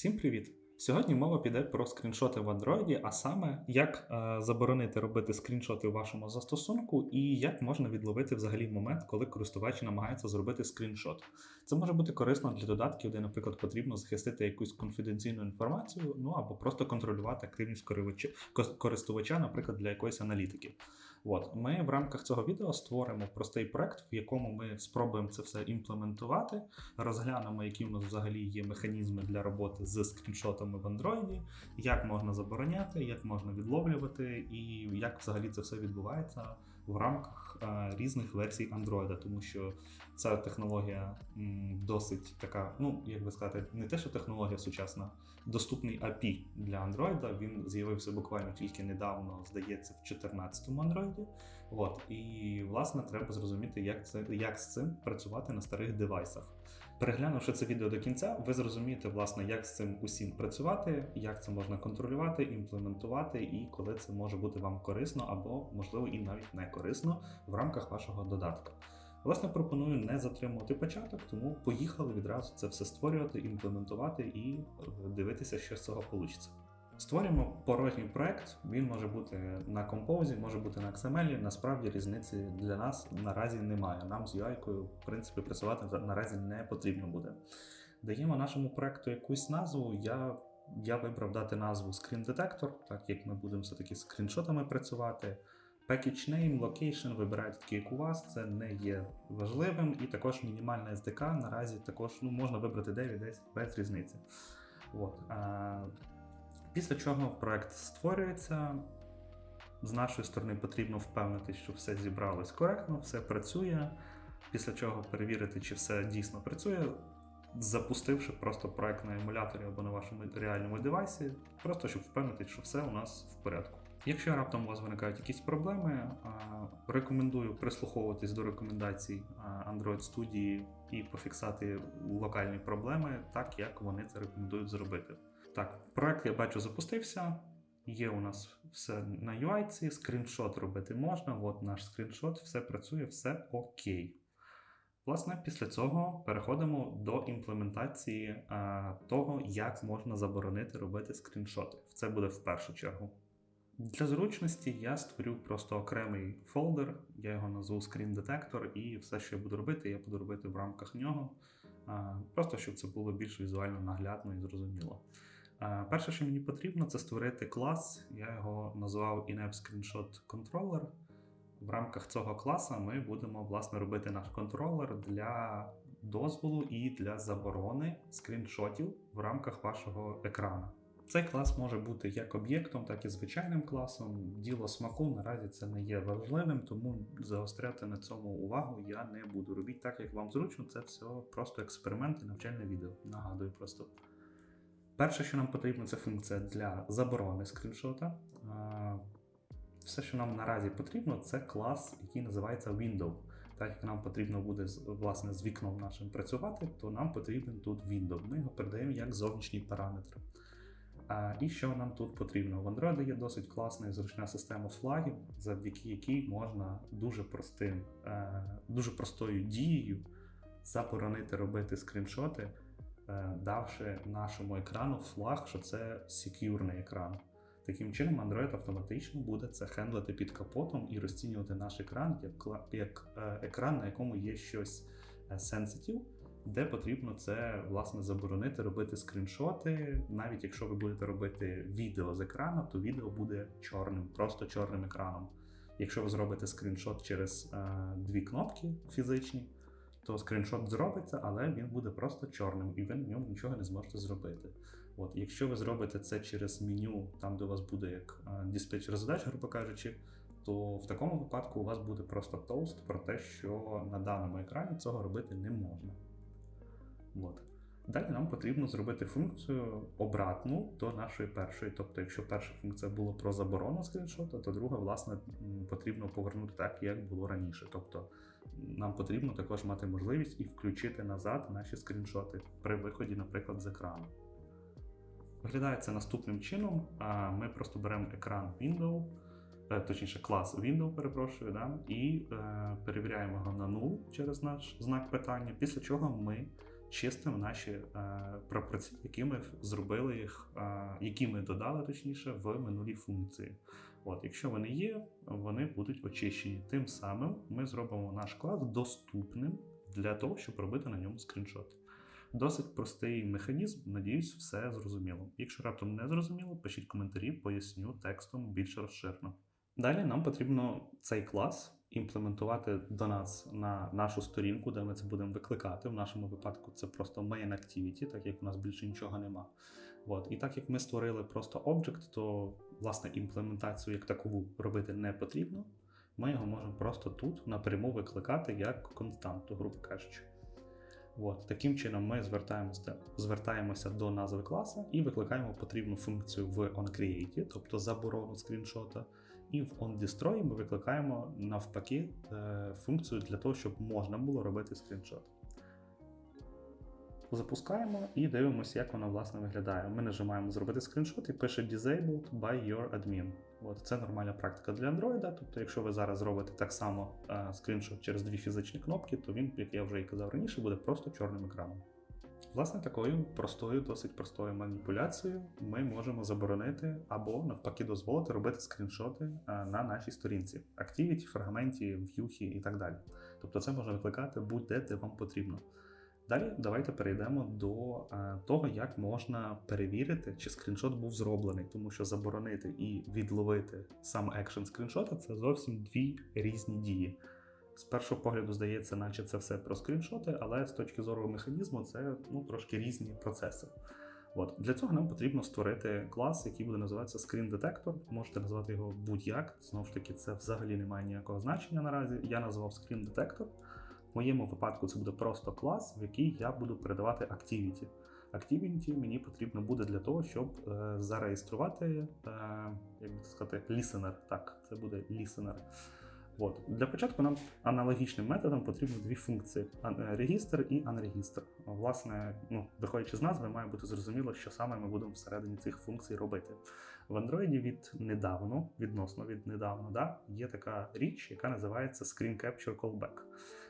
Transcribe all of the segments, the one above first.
Всім привіт! Сьогодні мова піде про скріншоти в Android, а саме як е, заборонити робити скріншоти у вашому застосунку і як можна відловити взагалі момент, коли користувач намагається зробити скріншот. Це може бути корисно для додатків, де, наприклад, потрібно захистити якусь конфіденційну інформацію, ну або просто контролювати активність користувача, наприклад, для якоїсь аналітики. От ми в рамках цього відео створимо простий проект, в якому ми спробуємо це все імплементувати, розглянемо, які в нас взагалі є механізми для роботи з скріншотами в Android, як можна забороняти, як можна відловлювати, і як взагалі це все відбувається в рамках е, різних версій Android, тому що ця технологія досить така, ну як би сказати, не те, що технологія сучасна, доступний API для Android. Він з'явився буквально тільки недавно, здається, в 14-му Android. От і власне треба зрозуміти, як це як з цим працювати на старих девайсах. Переглянувши це відео до кінця, ви зрозумієте, власне, як з цим усім працювати, як це можна контролювати, імплементувати, і коли це може бути вам корисно або, можливо, і навіть не корисно в рамках вашого додатку. Власне, пропоную не затримувати початок, тому поїхали відразу це все створювати, імплементувати і е, дивитися, що з цього вийде. Створюємо порожній проект. Він може бути на композі, може бути на XML. Насправді різниці для нас наразі немає. Нам з UI, в принципі, працювати наразі не потрібно буде. Даємо нашому проекту якусь назву. Я, я вибрав дати назву Screen Detector, так як ми будемо все-таки скріншотами працювати. Package name, location, вибирайте такий, як у вас, це не є важливим. І також мінімальна SDK наразі також ну, можна вибрати 9-10 без різниці. От. А, після чого проект створюється. З нашої сторони потрібно впевнити, що все зібралось коректно, все працює. Після чого перевірити, чи все дійсно працює, запустивши просто проект на емуляторі або на вашому реальному девайсі, просто щоб впевнити, що все у нас в порядку. Якщо раптом у вас виникають якісь проблеми, рекомендую прислуховуватись до рекомендацій Android студії і пофіксати локальні проблеми, так як вони це рекомендують зробити. Так, проект я бачу запустився. Є у нас все на UI, скріншот робити можна. От наш скріншот, все працює, все окей. Власне, після цього переходимо до імплементації е, того, як можна заборонити робити скріншоти. Це буде в першу чергу. Для зручності я створю просто окремий фолдер, я його назву Screen Detector, і все, що я буду робити, я буду робити в рамках нього. е, Просто щоб це було більш візуально наглядно і зрозуміло. Е, Перше, що мені потрібно, це створити клас. Я його назвав InApp Screenshot Controller. В рамках цього класу ми будемо власне робити наш контролер для дозволу і для заборони скріншотів в рамках вашого екрану. Цей клас може бути як об'єктом, так і звичайним класом. Діло смаку наразі це не є важливим, тому заостряти на цьому увагу я не буду. Робіть так, як вам зручно. Це все просто експеримент і навчальне відео. Нагадую просто. Перше, що нам потрібно, це функція для заборони скріншота. Все, що нам наразі потрібно, це клас, який називається Window. Так як нам потрібно буде власне з вікном нашим працювати, то нам потрібен тут Window. Ми його передаємо як зовнішній параметр. А, і що нам тут потрібно? В Android є досить класна і зручна система флагів, завдяки якій можна дуже простим, е, дуже простою дією заборонити робити скріншоти, давши нашому екрану флаг, що це секюрний екран. Таким чином, Android автоматично буде це хендлити під капотом і розцінювати наш екран як, як е, екран, на якому є щось е, sensitive, де потрібно це власне заборонити робити скріншоти. Навіть якщо ви будете робити відео з екрану, то відео буде чорним, просто чорним екраном. Якщо ви зробите скріншот через е, дві кнопки фізичні, то скріншот зробиться, але він буде просто чорним, і ви на ньому нічого не зможете зробити. От, якщо ви зробите це через меню, там де у вас буде як е, диспетчер задач, грубо кажучи, то в такому випадку у вас буде просто тост про те, що на даному екрані цього робити не можна. От. Далі нам потрібно зробити функцію обратну до нашої першої. Тобто, якщо перша функція була про заборону скріншота, то друга, власне, потрібно повернути так, як було раніше. Тобто нам потрібно також мати можливість і включити назад наші скріншоти при виході, наприклад, з екрану. Виглядає це наступним чином. Ми просто беремо екран Window, е, точніше клас Window, перепрошую, да, і е, перевіряємо його на null через наш знак питання, після чого ми чистимо наші е, прапорці, які ми зробили їх, е, які ми додали точніше в минулій функції. От, якщо вони є, вони будуть очищені. Тим самим ми зробимо наш клас доступним для того, щоб робити на ньому скріншоти. Досить простий механізм, надіюсь, все зрозуміло. Якщо раптом не зрозуміло, пишіть коментарі, поясню текстом більш розширено. Далі нам потрібно цей клас імплементувати до нас на нашу сторінку, де ми це будемо викликати. В нашому випадку це просто main activity, так як у нас більше нічого нема. От. І так як ми створили просто object, то власне імплементацію як такову робити не потрібно. Ми його можемо просто тут напряму викликати як константу, грубо кажучи. От. Таким чином ми звертаємося, звертаємося до назви класу і викликаємо потрібну функцію в onCreate, тобто заборону скріншота. І в onDestroy ми викликаємо навпаки е, функцію для того, щоб можна було робити скріншот. Запускаємо і дивимося, як вона власне виглядає. Ми нажимаємо зробити скріншот і пише Disabled by your admin. От Це нормальна практика для Android. Тобто, якщо ви зараз зробите так само е, скріншот через дві фізичні кнопки, то він, як я вже і казав раніше, буде просто чорним екраном. Власне, такою простою, досить простою маніпуляцією ми можемо заборонити або навпаки дозволити робити скріншоти е, на нашій сторінці, Activity, фрагменті, в'юхі і так далі. Тобто це можна викликати будь-де, де вам потрібно. Далі давайте перейдемо до е, того, як можна перевірити, чи скріншот був зроблений, тому що заборонити і відловити сам екшен скріншота це зовсім дві різні дії. З першого погляду здається, наче це все про скріншоти, але з точки зору механізму це ну, трошки різні процеси. От. Для цього нам потрібно створити клас, який буде називатися Screen Detector. Можете назвати його будь-як. Знову ж таки, це взагалі не має ніякого значення наразі. Я назвав Screen Detector. В моєму випадку це буде просто клас, в який я буду передавати Activity. Activity мені потрібно буде для того, щоб е, зареєструвати, е, як би сказати, listener. Так, це буде listener. От. Для початку нам аналогічним методом потрібні дві функції: регістр і unregister. Власне, ну, виходячи з назви, має бути зрозуміло, що саме ми будемо всередині цих функцій робити. В Android від недавно, відносно від недавно, да, є така річ, яка називається Screen Capture Callback.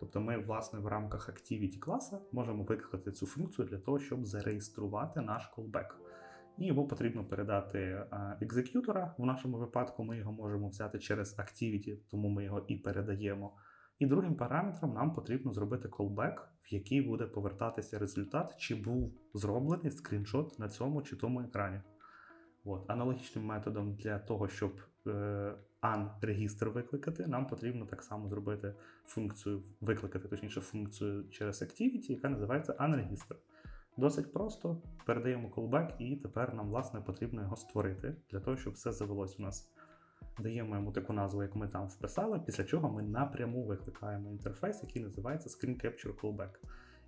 Тобто ми, власне, в рамках Activity класа можемо викликати цю функцію для того, щоб зареєструвати наш callback. І його потрібно передати екзекютора. В нашому випадку ми його можемо взяти через Activity, тому ми його і передаємо. І другим параметром нам потрібно зробити callback, в який буде повертатися результат, чи був зроблений скріншот на цьому чи тому екрані. От. Аналогічним методом для того, щоб е, unregister викликати, нам потрібно так само зробити функцію, викликати точніше функцію через Activity, яка називається unregister. Досить просто передаємо callback, і тепер нам, власне, потрібно його створити для того, щоб все завелось у нас. Даємо йому таку назву, як ми там вписали, після чого ми напряму викликаємо інтерфейс, який називається Screen Capture Callback.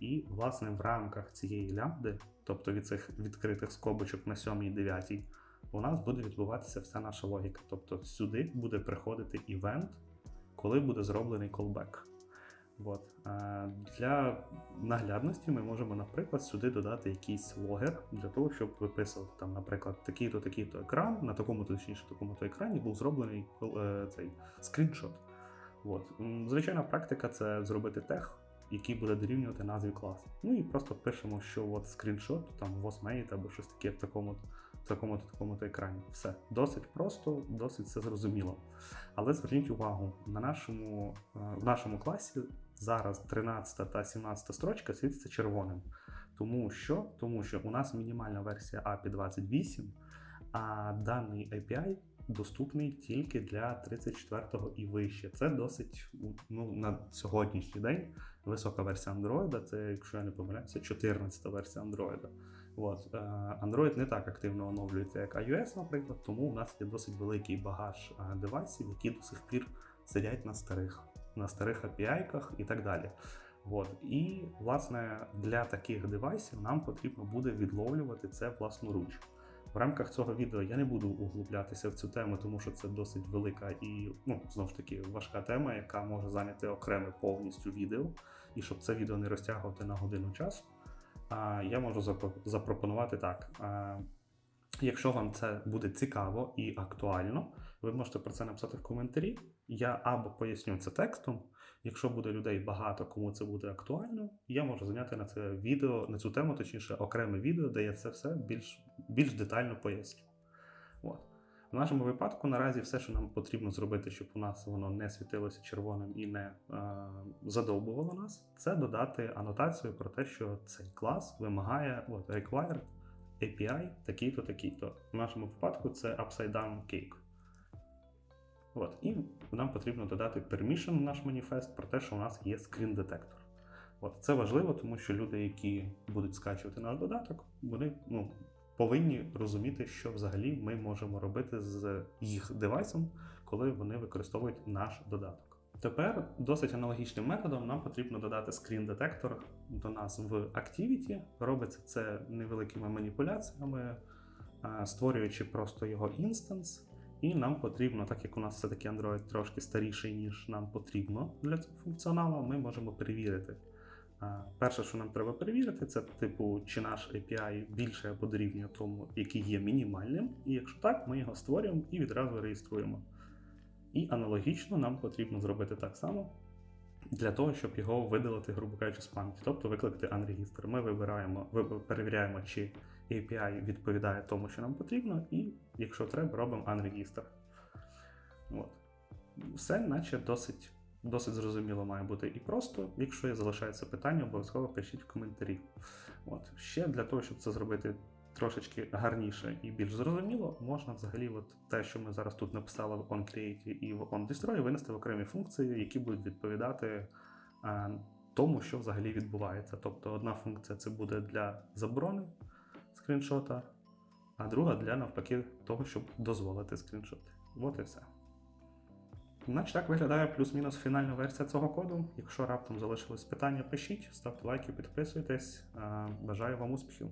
І, власне, в рамках цієї лямбди, тобто від цих відкритих скобочок на 7 і 9, у нас буде відбуватися вся наша логіка. Тобто сюди буде приходити івент, коли буде зроблений callback. От. Для наглядності ми можемо, наприклад, сюди додати якийсь логер для того, щоб виписувати там, наприклад, такий-то, такий-то екран, на такому точніше такому-то екрані був зроблений е, цей скріншот. От. Звичайна практика це зробити тег, який буде дорівнювати назві класу. Ну і просто пишемо, що от скріншот, там was або щось таке в такому такому-то такому-то екрані. Все досить просто, досить все зрозуміло. Але зверніть увагу, на нашому, е, в нашому класі зараз 13 та 17 строчка світиться червоним. Тому що Тому що у нас мінімальна версія API 28, а даний API доступний тільки для 34 го і вище. Це досить ну, на сьогоднішній день висока версія Android, це, якщо я не помиляюся, 14 версія Android. От. Е, Android не так активно оновлюється, як iOS, наприклад, тому у нас є досить великий багаж е, девайсів, які до сих пір сидять на старих на старих API-ках і так далі. От. І, власне, для таких девайсів нам потрібно буде відловлювати це власноруч. В рамках цього відео я не буду углублятися в цю тему, тому що це досить велика і, ну, знову ж таки, важка тема, яка може зайняти окреме повністю відео. І щоб це відео не розтягувати на годину часу, я можу запропонувати так. Якщо вам це буде цікаво і актуально, ви можете про це написати в коментарі. Я або поясню це текстом. Якщо буде людей багато, кому це буде актуально, я можу зняти на це відео, на цю тему, точніше, окреме відео, де я це все більш, більш детально поясню. От. В нашому випадку наразі все, що нам потрібно зробити, щоб у нас воно не світилося червоним і не е, задовбувало нас, це додати анотацію про те, що цей клас вимагає от, required API такий-то, такий-то. В нашому випадку це upside down cake. От. І нам потрібно додати permission в наш маніфест про те, що у нас є скрін детектор. От. Це важливо, тому що люди, які будуть скачувати наш додаток, вони ну, повинні розуміти, що взагалі ми можемо робити з їх девайсом, коли вони використовують наш додаток. Тепер досить аналогічним методом нам потрібно додати скрін-детектор до нас в Activity. Робиться це невеликими маніпуляціями, створюючи просто його інстанс. І нам потрібно, так як у нас все-таки Android трошки старіший, ніж нам потрібно для цього функціоналу, ми можемо перевірити. Перше, що нам треба перевірити, це типу, чи наш API більше або дорівнює тому, який є мінімальним. І якщо так, ми його створюємо і відразу реєструємо. І аналогічно нам потрібно зробити так само для того, щоб його видалити, грубо кажучи, з пам'яті, тобто викликати unregister. Ми вибираємо, перевіряємо, чи API відповідає тому, що нам потрібно, і якщо треба, робимо unregister. От. Все, наче досить, досить зрозуміло має бути і просто. Якщо є залишається питання, обов'язково пишіть в коментарі. От. Ще для того, щоб це зробити трошечки гарніше і більш зрозуміло, можна взагалі от те, що ми зараз тут написали в onCreate і в onDestroy, винести в окремі функції, які будуть відповідати тому, що взагалі відбувається. Тобто одна функція це буде для заборони скріншота, а друга для навпаки того, щоб дозволити скріншоти. От і все. Значить, так виглядає плюс-мінус фінальна версія цього коду. Якщо раптом залишились питання, пишіть, ставте лайки, підписуйтесь. Бажаю вам успіхів!